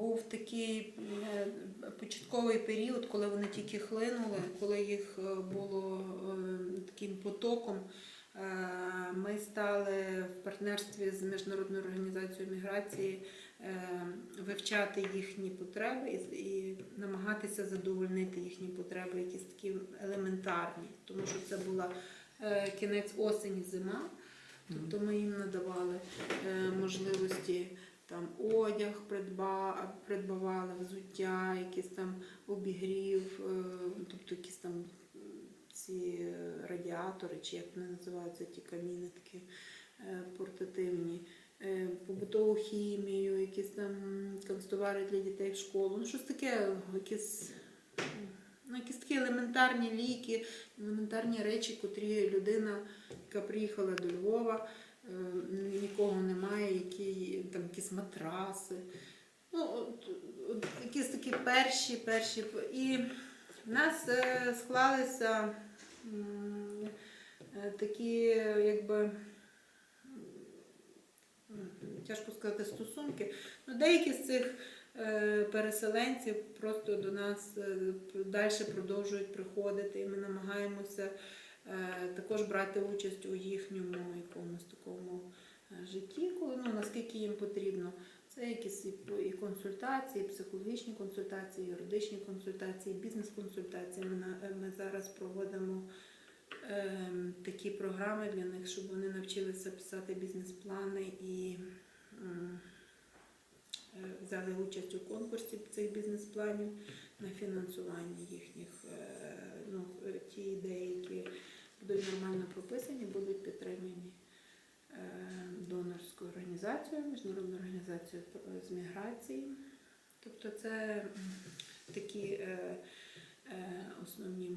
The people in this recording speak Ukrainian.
був такий е, початковий період, коли вони тільки хлинули, коли їх е, було е, таким потоком. Ми стали в партнерстві з Міжнародною організацією міграції вивчати їхні потреби і, намагатися задовольнити їхні потреби, якісь такі елементарні, тому що це була кінець осені, зима. Тобто ми їм надавали можливості там одяг придба, придбавали, взуття, якийсь там обігрів, е, тобто якісь там ці радіатори, чи як вони називаються, ті каміни такі е, портативні, е, побутову хімію, якісь там канцтовари для дітей в школу. Ну, щось таке, якісь, ну, якісь такі елементарні ліки, елементарні речі, котрі людина, яка приїхала до Львова, е, нікого немає, які там якісь матраси. Ну, от, от, якісь такі перші, перші. І в нас е, склалися е, такі, якби. Тяжко сказати стосунки. Ну, деякі з цих е, переселенців просто до нас далі продовжують приходити, і ми намагаємося е, також брати участь у їхньому якомусь такому е, житті, ну, наскільки їм потрібно. Це якісь і, консультації, і психологічні консультації, і юридичні консультації, бізнес-консультації. Ми, зараз проводимо ем, такі програми для них, щоб вони навчилися писати бізнес-плани і е, взяли участь у конкурсі цих бізнес-планів на фінансування їхніх е, ну, е, ті ідеї, які будуть нормально прописані, будуть підтримані донорською міжнародну організацію з міграції. Тобто це такі основні е, основні